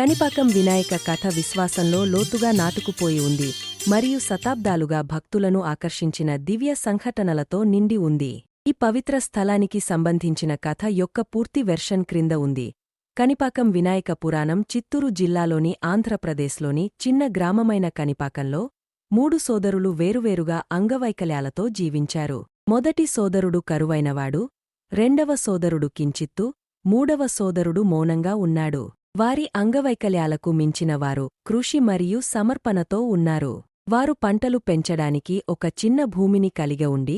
కనిపాకం వినాయక కథ విశ్వాసంలో లోతుగా నాటుకుపోయి ఉంది మరియు శతాబ్దాలుగా భక్తులను ఆకర్షించిన దివ్య సంఘటనలతో నిండి ఉంది. ఈ పవిత్ర స్థలానికి సంబంధించిన కథ యొక్క పూర్తి వెర్షన్ క్రింద ఉంది. కనిపాకం వినాయక పురాణం చిత్తూరు జిల్లాలోని ఆంధ్రప్రదేశ్లోని చిన్న గ్రామమైన కనిపాకంలో మూడు సోదరులు వేరువేరుగా అంగవైకల్యాలతో జీవించారు. మొదటి సోదరుడు కరువైనవాడు రెండవ సోదరుడు కించిత్తు మూడవ సోదరుడు మౌనంగా ఉన్నాడు. వారి అంగవైకల్యాలకు మించినవారు కృషి మరియు సమర్పణతో ఉన్నారు. వారు పంటలు పెంచడానికి ఒక చిన్న భూమిని కలిగి ఉండి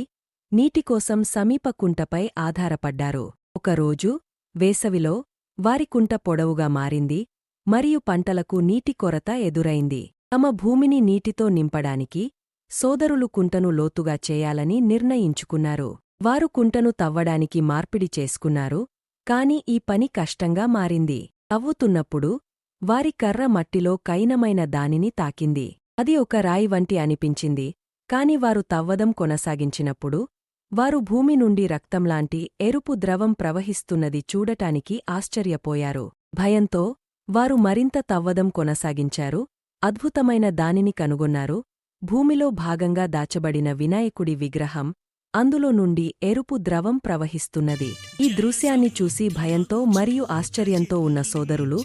నీటికోసం సమీప కుంటపై ఆధారపడ్డారు. ఒకరోజు వేసవిలో వారి కుంట పొడవుగా మారింది మరియు పంటలకు నీటి కొరత ఎదురైంది. తమ భూమిని నీటితో నింపడానికి సోదరులు కుంటను లోతుగా చేయాలని నిర్ణయించుకున్నారు. వారు కుంటను తవ్వడానికి మార్పిడి చేసుకున్నారు కాని ఈ పని కష్టంగా మారింది. తవ్వుతున్నప్పుడు వారి కర్ర మట్టిలో కైనమైన దానిని తాకింది. అది ఒక రాయి వంటి అనిపించింది. కాని వారు తవ్వదం కొనసాగించినప్పుడు వారు భూమి నుండి రక్తంలాంటి ఎరుపు ద్రవం ప్రవహిస్తున్నది చూడటానికి ఆశ్చర్యపోయారు. భయంతో వారు మరింత తవ్వదం కొనసాగించారు. అద్భుతమైన దానిని కనుగొన్నారు. భూమిలో భాగంగా దాచబడిన వినాయకుడి విగ్రహం అందులో నుండి ఎరుపు ద్రవం ప్రవహిస్తున్నది. ఈ దృశ్యాన్ని చూసి భయంతో మరియు ఆశ్చర్యంతో ఉన్న సోదరులు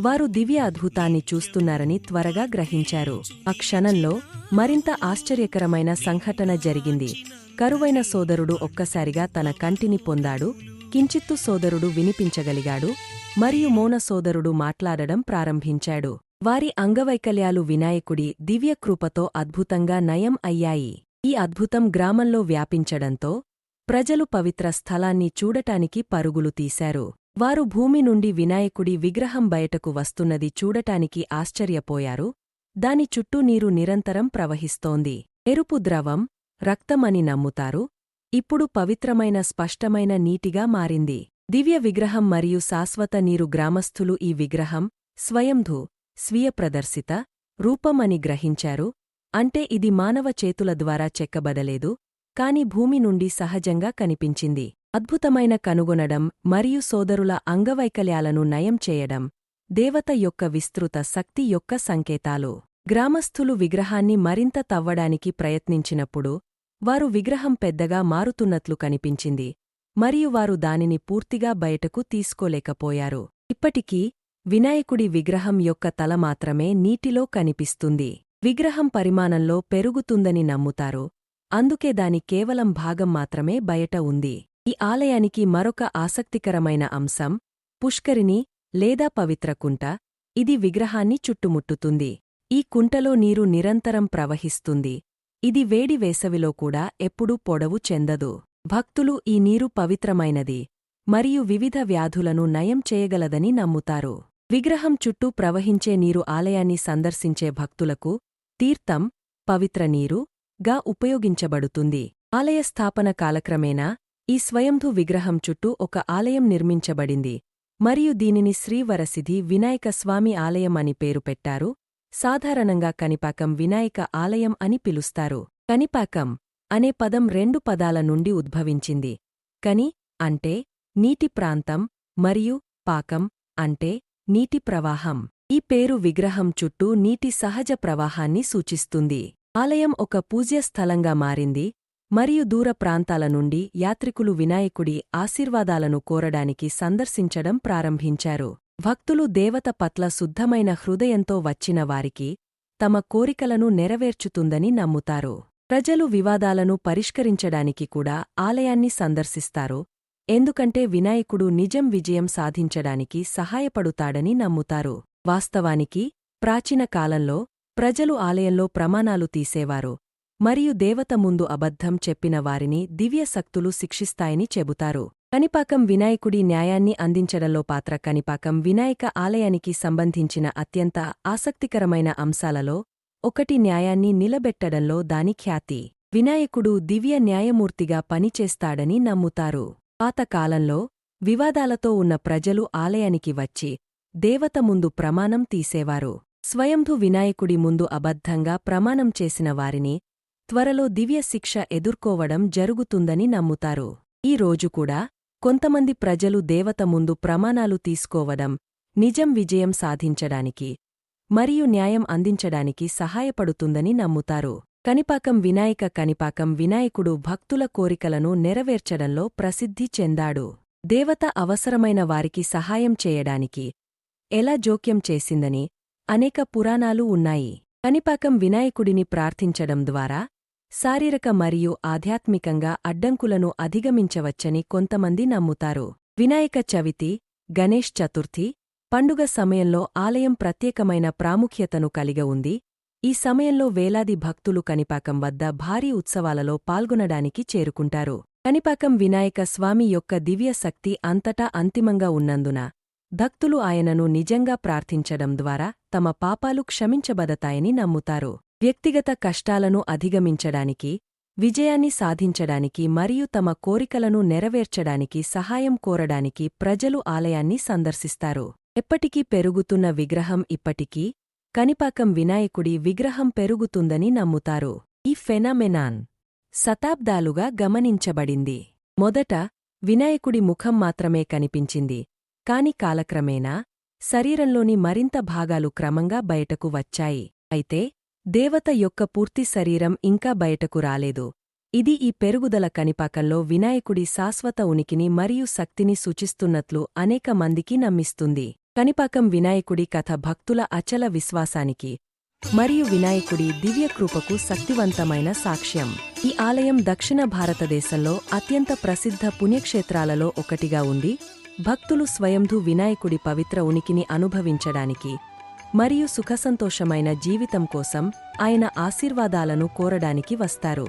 వారు దివ్య అద్భుతాన్ని చూస్తున్నారని త్వరగా గ్రహించారు. ఆ క్షణంలో మరింత ఆశ్చర్యకరమైన సంఘటన జరిగింది. కరువైన సోదరుడు ఒక్కసారిగా తన కంటిని పొందాడు కించిత్తు సోదరుడు వినిపించగలిగాడు మరియు మౌన సోదరుడు మాట్లాడడం ప్రారంభించాడు. వారి అంగవైకల్యాలు వినాయకుడి దివ్యకృపతో అద్భుతంగా నయం అయ్యాయి. ఈ అద్భుతం గ్రామంలో వ్యాపించడంతో ప్రజలు పవిత్ర స్థలాన్ని చూడటానికి పరుగులు తీశారు. వారు భూమి నుండి వినాయకుడి విగ్రహం బయటకు వస్తున్నది చూడటానికి ఆశ్చర్యపోయారు. దాని చుట్టూ నీరు నిరంతరం ప్రవహిస్తోంది. ఎరుపు ద్రవం రక్తమని నమ్ముతారు. ఇప్పుడు పవిత్రమైన స్పష్టమైన నీటిగా మారింది. దివ్య విగ్రహం మరియు శాశ్వత నీరు గ్రామస్థులు ఈ విగ్రహం స్వయంధు స్వీయ ప్రదర్శిత రూపమని గ్రహించారు. అంటే ఇది మానవ చేతుల ద్వారా చెక్కబడలేదు కాని భూమి నుండి సహజంగా కనిపించింది. అద్భుతమైన కనుగొనడం మరియు సోదరుల అంగవైకల్యాలను నయం చేయడం దేవత యొక్క విస్తృత శక్తి యొక్క సంకేతాలు. గ్రామస్థులు విగ్రహాన్ని మరింత తవ్వడానికి ప్రయత్నించినప్పుడు వారు విగ్రహం పెద్దగా మారుతున్నట్లు కనిపించింది మరియు వారు దానిని పూర్తిగా బయటకు తీసుకోలేకపోయారు. ఇప్పటికీ వినాయకుడి విగ్రహం యొక్క తల మాత్రమే నీటిలో కనిపిస్తుంది. విగ్రహం పరిమాణంలో పెరుగుతుందని నమ్ముతారు. అందుకే దాని కేవలం భాగం మాత్రమే బయట ఉంది. ఈ ఆలయానికి మరొక ఆసక్తికరమైన అంశం పుష్కరిణి లేదా పవిత్ర కుంట. ఇది విగ్రహాన్ని చుట్టుముట్టుతుంది. ఈ కుంటలో నీరు నిరంతరం ప్రవహిస్తుంది. ఇది వేడి వేసవిలో కూడా ఎప్పుడూ పొడవు చెందదు. భక్తులు ఈ నీరు పవిత్రమైనది మరియు వివిధ వ్యాధులను నయం చేయగలదని నమ్ముతారు. విగ్రహం చుట్టూ ప్రవహించే నీరు ఆలయాన్ని సందర్శించే భక్తులకు తీర్థం పవిత్ర నీరు గా ఉపయోగించబడుతుంది. ఆలయ స్థాపన కాలక్రమేణా ఈ స్వయంభు విగ్రహం చుట్టూ ఒక ఆలయం నిర్మించబడింది. మరియు దీనిని శ్రీవరసిధి వినాయక స్వామి ఆలయం అని పేరు పెట్టారు. సాధారణంగా కనిపాకం వినాయక ఆలయం అని పిలుస్తారు. కనిపాకం అనే పదం రెండు పదాల నుండి ఉద్భవించింది. కని అంటే నీటి ప్రాంతం మరియు పాకం అంటే నీటి ప్రవాహం. ఈ పేరు విగ్రహం చుట్టూ నీటి సహజ ప్రవాహాన్ని సూచిస్తుంది. ఆలయం ఒక పూజ్యస్థలంగా మారింది మరియు దూర ప్రాంతాల నుండి యాత్రికులు వినాయకుడి ఆశీర్వాదాలను కోరడానికి సందర్శించడం ప్రారంభించారు. భక్తులు దేవత పట్ల శుద్ధమైన హృదయంతో వచ్చిన వారికి తమ కోరికలను నెరవేర్చుతుందని నమ్ముతారు. ప్రజలు వివాదాలను పరిష్కరించడానికి కూడా ఆలయాన్ని సందర్శిస్తారు ఎందుకంటే వినాయకుడు నిజం విజయం సాధించడానికి సహాయపడుతాడని నమ్ముతారు. వాస్తవానికి ప్రాచీన కాలంలో ప్రజలు ఆలయంలో ప్రమాణాలు తీసేవారు మరియు దేవత ముందు అబద్ధం చెప్పిన వారిని దివ్యశక్తులు శిక్షిస్తాయని చెబుతారు. కనిపాకం వినాయకుడి న్యాయాన్ని అందించడంలో పాత్ర కనిపాకం వినాయక ఆలయానికి సంబంధించిన అత్యంత ఆసక్తికరమైన అంశాలలో ఒకటి న్యాయాన్ని నిలబెట్టడంలో దాని ఖ్యాతి. వినాయకుడు దివ్య న్యాయమూర్తిగా పనిచేస్తాడని నమ్ముతారు. పాతకాలంలో వివాదాలతో ఉన్న ప్రజలు ఆలయానికి వచ్చి దేవత ముందు ప్రమాణం తీసేవారు. స్వయంభు వినాయకుడి ముందు అబద్ధంగా ప్రమాణం చేసిన వారిని త్వరలో దివ్య శిక్ష ఎదుర్కోవడం జరుగుతుందని నమ్ముతారు. ఈ రోజు కూడా కొంతమంది ప్రజలు దేవత ముందు ప్రమాణాలు తీసుకోవడం నిజం విజయం సాధించడానికి మరియు న్యాయం అందించడానికి సహాయపడుతుందని నమ్ముతారు. కనిపాకం వినాయక కనిపాకం వినాయకుడు భక్తుల కోరికలను నెరవేర్చడంలో ప్రసిద్ధి చెందాడు. దేవత అవసరమైన వారికి సహాయం చేయడానికి ఎలా జోక్యం చేసిందని అనేక పురాణాలు ఉన్నాయి. కనిపాకం వినాయకుడిని ప్రార్థించడం ద్వారా శారీరక మరియు ఆధ్యాత్మికంగా అడ్డంకులను అధిగమించవచ్చని కొంతమంది నమ్ముతారు. వినాయక చవితి గణేష్ చతుర్థి పండుగ సమయంలో ఆలయం ప్రత్యేకమైన ప్రాముఖ్యతను కలిగ ఉంది. ఈ సమయంలో వేలాది భక్తులు కనిపాకం వద్ద భారీ ఉత్సవాలలో పాల్గొనడానికి చేరుకుంటారు. కనిపాకం వినాయక స్వామి యొక్క దివ్య శక్తి అంతటా అంతిమంగా ఉన్నందున భక్తులు ఆయనను నిజంగా ప్రార్థించడం ద్వారా తమ పాపాలు క్షమించబడతాయని నమ్ముతారు. వ్యక్తిగత కష్టాలను అధిగమించడానికి విజయాన్ని సాధించడానికి మరియు తమ కోరికలను నెరవేర్చడానికి సహాయం కోరడానికి ప్రజలు ఆలయాన్ని సందర్శిస్తారు. ఎప్పటికీ పెరుగుతున్న విగ్రహం ఇప్పటికీ కనిపాకం వినాయకుడి విగ్రహం పెరుగుతుందని నమ్ముతారు. ఈ ఫెనామెనాన్ శతాబ్దాలుగా గమనించబడింది. మొదట వినాయకుడి ముఖం మాత్రమే కనిపించింది. కాని కాలక్రమేణా శరీరంలోని మరింత భాగాలు క్రమంగా బయటకు వచ్చాయి. అయితే దేవత యొక్క పూర్తి శరీరం ఇంకా బయటకు రాలేదు. ఇది ఈ పెరుగుదల కనిపాకంలో వినాయకుడి శాశ్వత ఉనికిని మరియు శక్తిని సూచిస్తున్నట్లు అనేక మందికి నమ్మిస్తుంది. కనిపాకం వినాయకుడి కథ భక్తుల అచల విశ్వాసానికి మరియు వినాయకుడి దివ్యకృపకు శక్తివంతమైన సాక్ష్యం. ఈ ఆలయం దక్షిణ భారతదేశంలో అత్యంత ప్రసిద్ధ పుణ్యక్షేత్రాలలో ఒకటిగా ఉంది. భక్తులు స్వయంధు వినాయకుడి పవిత్ర ఉనికిని అనుభవించడానికి మరియు సుఖసంతోషమైన జీవితం కోసం ఆయన ఆశీర్వాదాలను కోరడానికి వస్తారు.